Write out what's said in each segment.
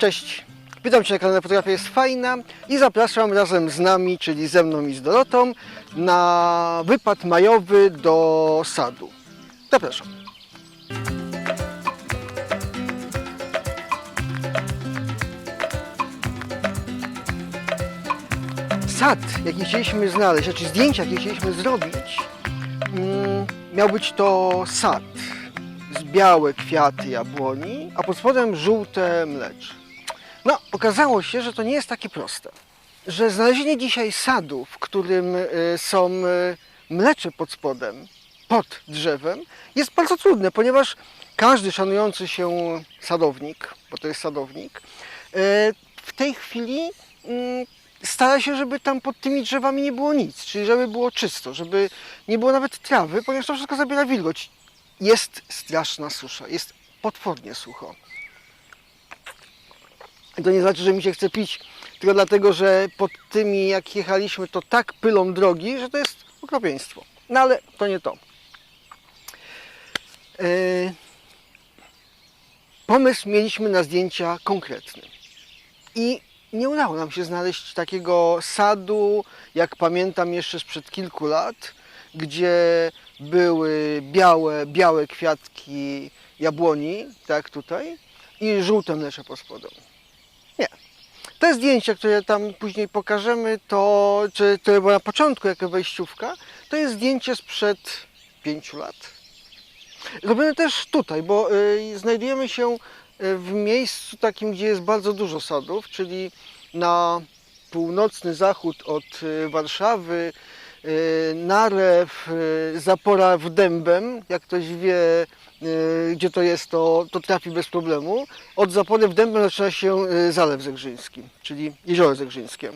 Cześć, witam Cię na kanale Fotografia jest fajna i zapraszam razem z nami, czyli ze mną i z Dorotą, na wypad majowy do sadu. Zapraszam. Sad, jaki chcieliśmy znaleźć, znaczy zdjęcia, jakie chcieliśmy zrobić, mm, miał być to sad z białe kwiaty jabłoni, a pod spodem żółte mlecz. No, okazało się, że to nie jest takie proste. Że znalezienie dzisiaj sadu, w którym y, są y, mlecze pod spodem, pod drzewem, jest bardzo trudne, ponieważ każdy szanujący się sadownik, bo to jest sadownik, y, w tej chwili stara się, żeby tam pod tymi drzewami nie było nic, czyli żeby było czysto, żeby nie było nawet trawy, ponieważ to wszystko zabiera wilgoć. Jest straszna susza, jest potwornie sucho. To nie znaczy, że mi się chce pić, tylko dlatego, że pod tymi jak jechaliśmy, to tak pylą drogi, że to jest okropieństwo. No ale to nie to. Yy, pomysł mieliśmy na zdjęcia konkretny. I nie udało nam się znaleźć takiego sadu, jak pamiętam jeszcze sprzed kilku lat, gdzie były białe, białe kwiatki jabłoni, tak tutaj, i żółte mlecze pod spodem. Te zdjęcia, które tam później pokażemy, to, czy to było na początku jako wejściówka, to jest zdjęcie sprzed pięciu lat. Robione też tutaj, bo y, znajdujemy się y, w miejscu takim, gdzie jest bardzo dużo sadów, czyli na północny zachód od y, Warszawy, Narew, y, Zapora w Dębem, jak ktoś wie, y, gdzie to jest, to, to trafi bez problemu. Od Zapory w Dębem zaczyna się y, Zalew Zegrzyński, czyli Jezioro Zegrzyńskie.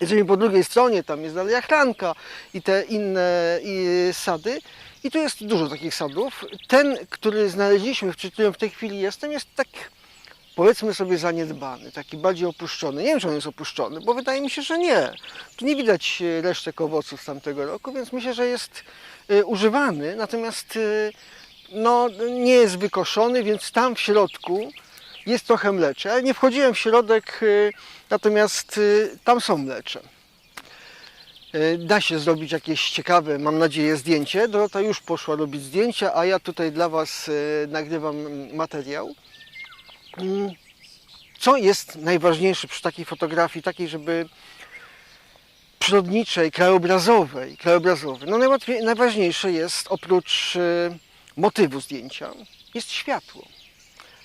Jesteśmy po drugiej stronie, tam jest dalej Achlanka i te inne i sady. I tu jest dużo takich sadów. Ten, który znaleźliśmy, w którym w tej chwili jestem, jest tak powiedzmy sobie zaniedbany, taki bardziej opuszczony. Nie wiem, czy on jest opuszczony, bo wydaje mi się, że nie. Tu nie widać e, resztek owoców z tamtego roku, więc myślę, że jest e, używany, natomiast e, no, nie jest wykoszony, więc tam w środku jest trochę mlecze. Nie wchodziłem w środek, natomiast tam są mlecze. Da się zrobić jakieś ciekawe, mam nadzieję, zdjęcie. Dorota już poszła robić zdjęcia, a ja tutaj dla Was nagrywam materiał. Co jest najważniejsze przy takiej fotografii, takiej, żeby przyrodniczej, krajobrazowej, krajobrazowej? No najważniejsze jest oprócz e, motywu zdjęcia, jest światło.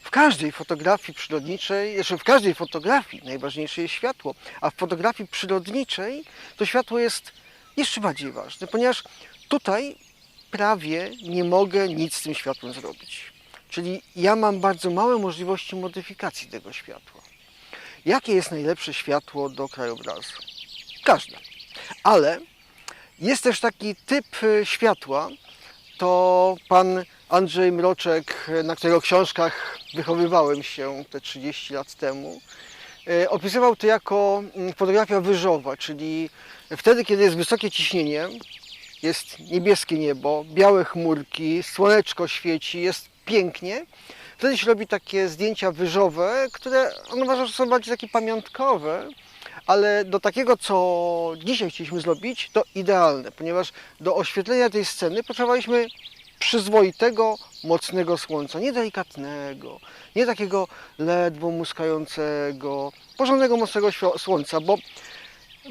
W każdej fotografii przyrodniczej, jeszcze w każdej fotografii najważniejsze jest światło, a w fotografii przyrodniczej to światło jest jeszcze bardziej ważne, ponieważ tutaj prawie nie mogę nic z tym światłem zrobić. Czyli ja mam bardzo małe możliwości modyfikacji tego światła. Jakie jest najlepsze światło do krajobrazu? Każde. Ale jest też taki typ y, światła, to pan Andrzej Mroczek, na którego książkach wychowywałem się te 30 lat temu, e, opisywał to jako mm, fotografia wyżowa, czyli wtedy, kiedy jest wysokie ciśnienie, jest niebieskie niebo, białe chmurki, słoneczko świeci, jest pięknie. Wtedy się robi takie zdjęcia wyżowe, które on uważa, że są bardziej takie pamiątkowe, ale do takiego, co dzisiaj chcieliśmy zrobić, to idealne, ponieważ do oświetlenia tej sceny potrzebowaliśmy przyzwoitego, mocnego słońca, nie delikatnego, nie takiego ledwo muskającego, porządnego, mocnego słońca, bo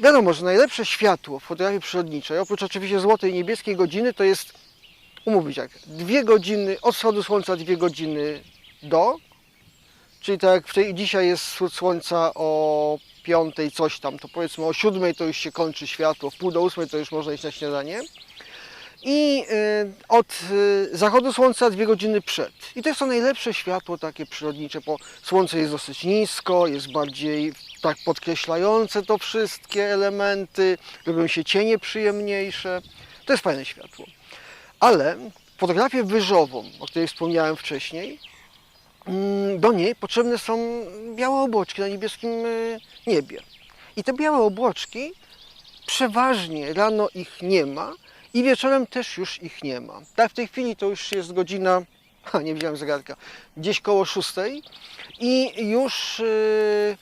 wiadomo, że najlepsze światło w fotografii przyrodniczej, oprócz oczywiście złotej i niebieskiej godziny, to jest, umówić jak, dwie godziny, od wschodu słońca dwie godziny do, czyli tak jak w tej, dzisiaj jest wschód słońca o piątej coś tam, to powiedzmy o siódmej to już się kończy światło, w pół do ósmej to już można iść na śniadanie. I y, od y, zachodu słońca dwie godziny przed. I to jest to najlepsze światło takie przyrodnicze, bo słońce jest dosyć nisko, jest bardziej tak podkreślające to wszystkie elementy, robią się cienie przyjemniejsze. To jest fajne światło. Ale fotografię wyżową, o której wspomniałem wcześniej, mm, do niej potrzebne są białe obłoczki na niebieskim y, niebie. I te białe obłoczki przeważnie rano ich nie ma i wieczorem też już ich nie ma. Tak, w tej chwili to już jest godzina ha, nie widziałem zegarka, gdzieś koło 6 i już y,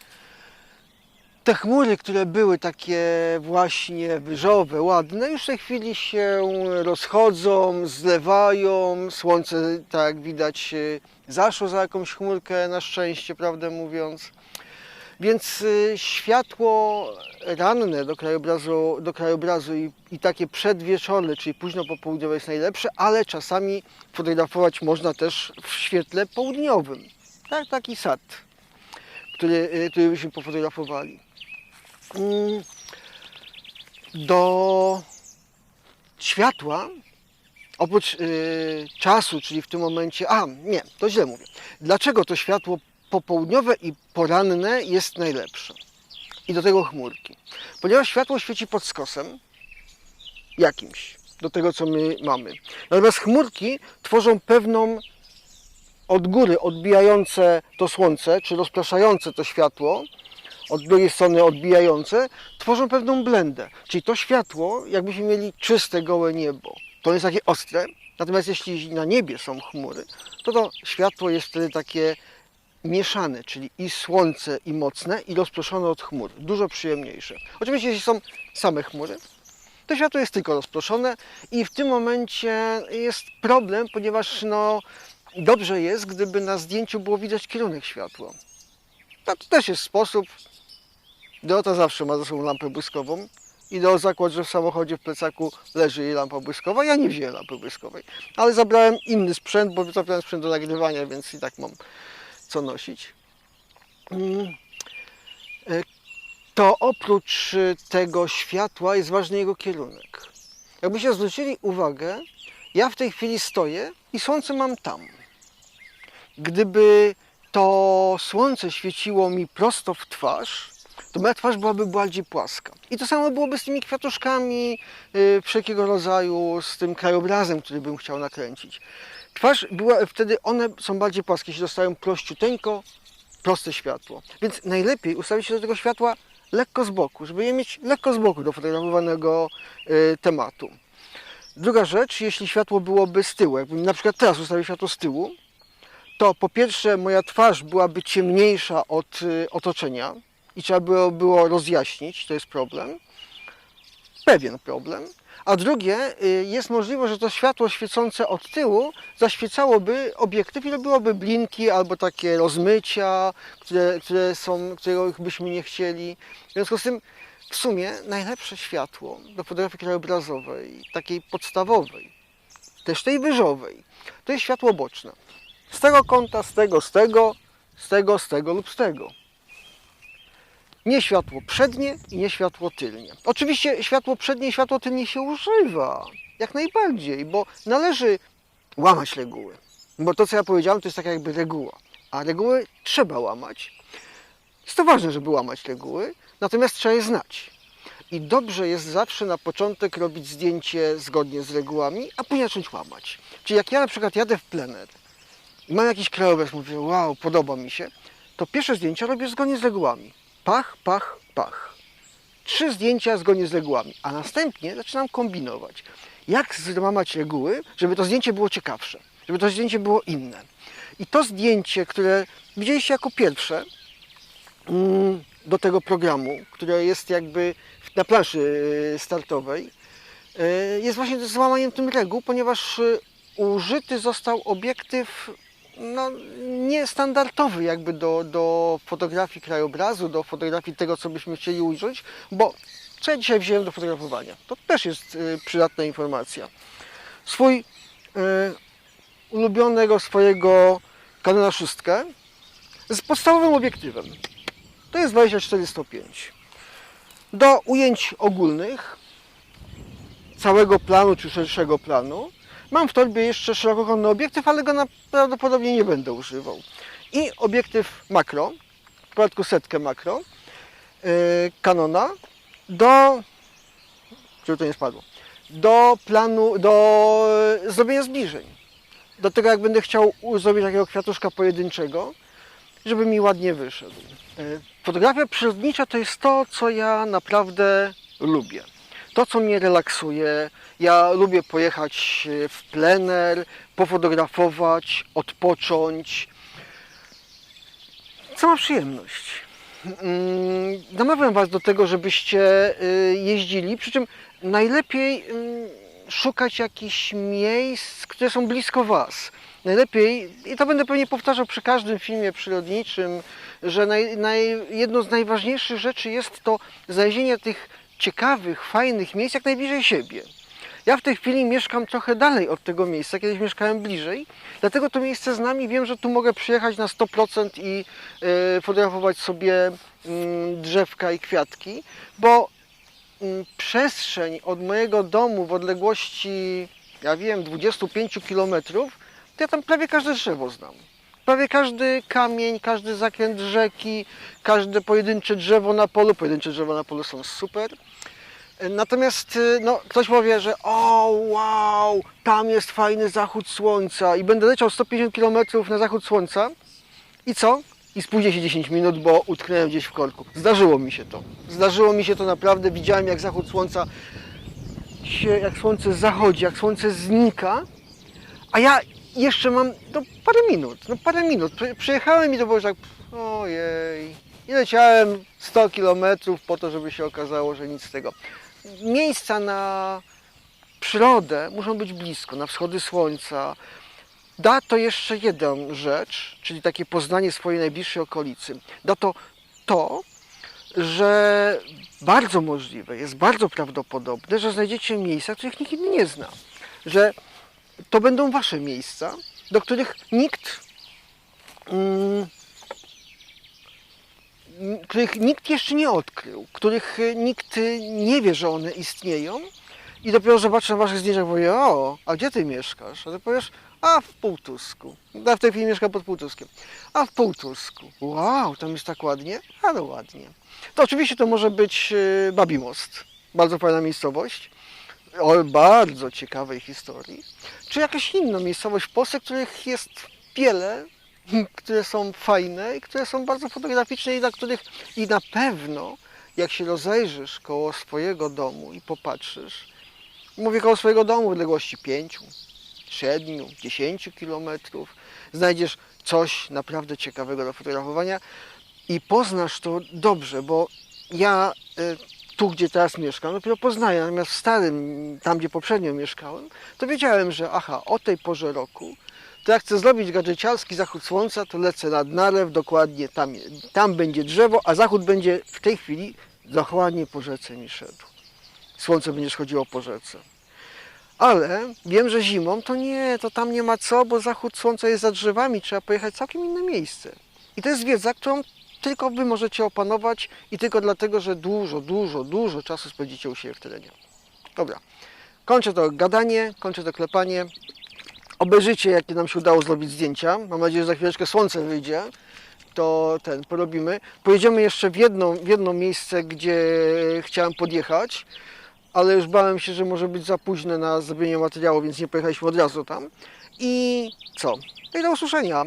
te chmury, które były takie właśnie wyżowe, ładne, już w tej chwili się rozchodzą, zlewają. Słońce, tak jak widać, y, zaszło za jakąś chmurkę, na szczęście, prawdę mówiąc. Więc y, światło ranne do krajobrazu, do krajobrazu i, i takie przedwieczorne, czyli późno popołudniowe jest najlepsze, ale czasami fotografować można też w świetle południowym. Tak, taki sad, który, który byśmy pofotografowali. Mm, Do światła, oprócz y, czasu, czyli w tym momencie, a nie, to źle mówię. Dlaczego to światło popołudniowe i poranne jest najlepsze? I do tego chmurki. Ponieważ światło świeci pod skosem jakimś, do tego co my mamy. Natomiast chmurki tworzą pewną od góry odbijające to słońce, czy rozpraszające to światło, od drugiej strony odbijające, tworzą pewną blendę. Czyli to światło, jakbyśmy mieli czyste, gołe niebo. To jest takie ostre, natomiast jeśli na niebie są chmury, to to światło jest wtedy takie mieszane, czyli i słońce, i mocne, i rozproszone od chmur. Dużo przyjemniejsze. Oczywiście, jeśli są same chmury, to światło jest tylko rozproszone i w tym momencie jest problem, ponieważ no, dobrze jest, gdyby na zdjęciu było widać kierunek światła. To też jest sposób. Dorota zawsze ma ze sobą lampę błyskową. Idę o zakład, że w samochodzie w plecaku leży jej lampa błyskowa. Ja nie wziąłem lampy błyskowej, ale zabrałem inny sprzęt, bo zabrałem sprzęt do nagrywania, więc i tak mam co nosić. Mm. E, To oprócz tego światła jest ważny jego kierunek. Jakbyście zwrócili uwagę, ja w tej chwili stoję i słońce mam tam. Gdyby to słońce świeciło mi prosto w twarz, to moja twarz byłaby bardziej płaska. I to samo byłoby z tymi kwiatuszkami y, wszelkiego rodzaju, z tym krajobrazem, który bym chciał nakręcić. Twarz była, wtedy one są bardziej płaskie, się dostają prościuteńko, proste światło. Więc najlepiej ustawić się do tego światła lekko z boku, żeby je mieć lekko z boku do fotografowanego y, tematu. Druga rzecz, jeśli światło byłoby z tyłu, jakbym na przykład teraz ustawił światło z tyłu, to po pierwsze moja twarz byłaby ciemniejsza od y, otoczenia i trzeba było, było rozjaśnić, to jest problem, pewien problem. A drugie, y, jest możliwość, że to światło świecące od tyłu zaświecałoby obiektyw i robiłoby blinki albo takie rozmycia, które, które są, których byśmy nie chcieli. W związku z tym w sumie najlepsze światło do fotografii krajobrazowej, takiej podstawowej, też tej wyżowej, to jest światło boczne. Z tego kąta, z tego, z tego, z tego, z tego lub z tego. Nie światło przednie i nie światło tylnie. Oczywiście światło przednie i światło tylnie się używa, jak najbardziej, bo należy łamać reguły. Bo to, co ja powiedziałem, to jest taka jakby reguła. A reguły trzeba łamać. Jest to ważne, żeby łamać reguły, natomiast trzeba je znać. I dobrze jest zawsze na początek robić zdjęcie zgodnie z regułami, a później zacząć łamać. Czyli jak ja na przykład jadę w plener i mam jakiś krajobraz, mówię, wow, podoba mi się, to pierwsze zdjęcia robię zgodnie z regułami. Pach, pach, pach. Trzy zdjęcia zgodnie z regułami, a następnie zaczynam kombinować. Jak złamać reguły, żeby to zdjęcie było ciekawsze, żeby to zdjęcie było inne. I to zdjęcie, które widzieliście jako pierwsze mm, do tego programu, które jest jakby na planszy y, startowej, y, jest właśnie złamaniem tym reguł, ponieważ y, użyty został obiektyw no, niestandardowy jakby do, do fotografii krajobrazu, do fotografii tego, co byśmy chcieli użyć, bo co ja dzisiaj wziąłem do fotografowania? To też jest y, przydatna informacja. Swój y, ulubionego swojego Canona 6 z podstawowym obiektywem. To jest 24-105. Do ujęć ogólnych całego planu czy szerszego planu Mam w torbie jeszcze szerokokątny obiektyw, ale go prawdopodobnie nie będę używał. I obiektyw makro, w przypadku setkę makro yy, do, żeby to nie spadło, do planu, do yy, zrobienia zbliżeń. Do tego jak będę chciał zrobić takiego kwiatuszka pojedynczego, żeby mi ładnie wyszedł. Yy, Fotografia przyrodnicza to jest to, co ja naprawdę lubię. To, co mnie relaksuje. Ja lubię pojechać e, w plener, pofotografować, odpocząć. Sama przyjemność. Mm, Namawiam Was do tego, żebyście y, jeździli, przy czym najlepiej mm, szukać jakichś miejsc, które są blisko Was. Najlepiej, i to będę pewnie powtarzał przy każdym filmie przyrodniczym, że naj, naj, jedną z najważniejszych rzeczy jest to znalezienie tych ciekawych, fajnych miejsc jak najbliżej siebie. Ja w tej chwili mieszkam trochę dalej od tego miejsca, kiedyś mieszkałem bliżej, dlatego to miejsce znam i wiem, że tu mogę przyjechać na 100% i e, fotografować sobie mm, drzewka i kwiatki, bo mm, przestrzeń od mojego domu w odległości, ja wiem, 25 km, to ja tam prawie każde drzewo znam. Prawie każdy kamień, każdy zakręt rzeki, każde pojedyncze drzewo na polu, pojedyncze drzewa na polu są super. Natomiast y, no, ktoś powie, że o wow, tam jest fajny zachód słońca i będę leciał 150 km na zachód słońca i co? I spóźnię się 10 minut, bo utknąłem gdzieś w korku. Zdarzyło mi się to. Zdarzyło mi się to naprawdę. Widziałem jak zachód słońca się, jak słońce zachodzi, jak słońce znika, a ja jeszcze mam no, parę minut, no parę minut. Przy- Przyjechałem i to było tak, ojej. I leciałem 100 km po to, żeby się okazało, że nic z tego. Miejsca na przyrodę muszą być blisko, na wschody słońca. Da to jeszcze jedną rzecz, czyli takie poznanie swojej najbliższej okolicy. Da to to, że bardzo możliwe, jest bardzo prawdopodobne, że znajdziecie miejsca, których nikt inny nie zna. Że to będą wasze miejsca, do których nikt, mm, których nikt jeszcze nie odkrył, których nikt nie wie, że one istnieją. I dopiero zobaczę na waszych zdjęciach, powie, o, a gdzie ty mieszkasz? A ty powiesz, a w Półtusku. Ja w tej chwili mieszkam pod Półtuskiem. A w Półtusku. Wow, tam jest tak ładnie? Ale ładnie. To oczywiście to może być y, Babi Most. Bardzo fajna miejscowość o bardzo ciekawej historii, czy jakaś inna miejscowość w Polsce, których jest wiele, które są fajne i które są bardzo fotograficzne i dla których i na pewno jak się rozejrzysz koło swojego domu i popatrzysz, mówię koło swojego domu w odległości 5, 7, 10 kilometrów, znajdziesz coś naprawdę ciekawego do fotografowania i poznasz to dobrze, bo ja y, tu, gdzie teraz mieszkam, dopiero poznaję. Natomiast w starym, tam gdzie poprzednio mieszkałem, to wiedziałem, że aha, o tej porze roku, to jak chcę zrobić gadżeciarski zachód słońca, to lecę nad Narew, dokładnie tam, tam będzie drzewo, a zachód będzie w tej chwili dokładnie po rzece mi szedł. Słońce będzie schodziło po rzece. Ale wiem, że zimą to nie, to tam nie ma co, bo zachód słońca jest za drzewami, trzeba pojechać w całkiem inne miejsce. I to jest wiedza, którą tylko Wy możecie opanować i tylko dlatego, że dużo, dużo, dużo czasu spędzicie u siebie w terenie. Dobra, kończę to gadanie, kończę to klepanie. Obejrzyjcie, jakie nam się udało zrobić zdjęcia. Mam nadzieję, że za chwileczkę słońce wyjdzie. To ten porobimy. Pojedziemy jeszcze w jedno, w jedno miejsce, gdzie chciałem podjechać, ale już bałem się, że może być za późne na zrobienie materiału, więc nie pojechaliśmy od razu tam. I co? No i do usłyszenia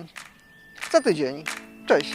za tydzień. Cześć!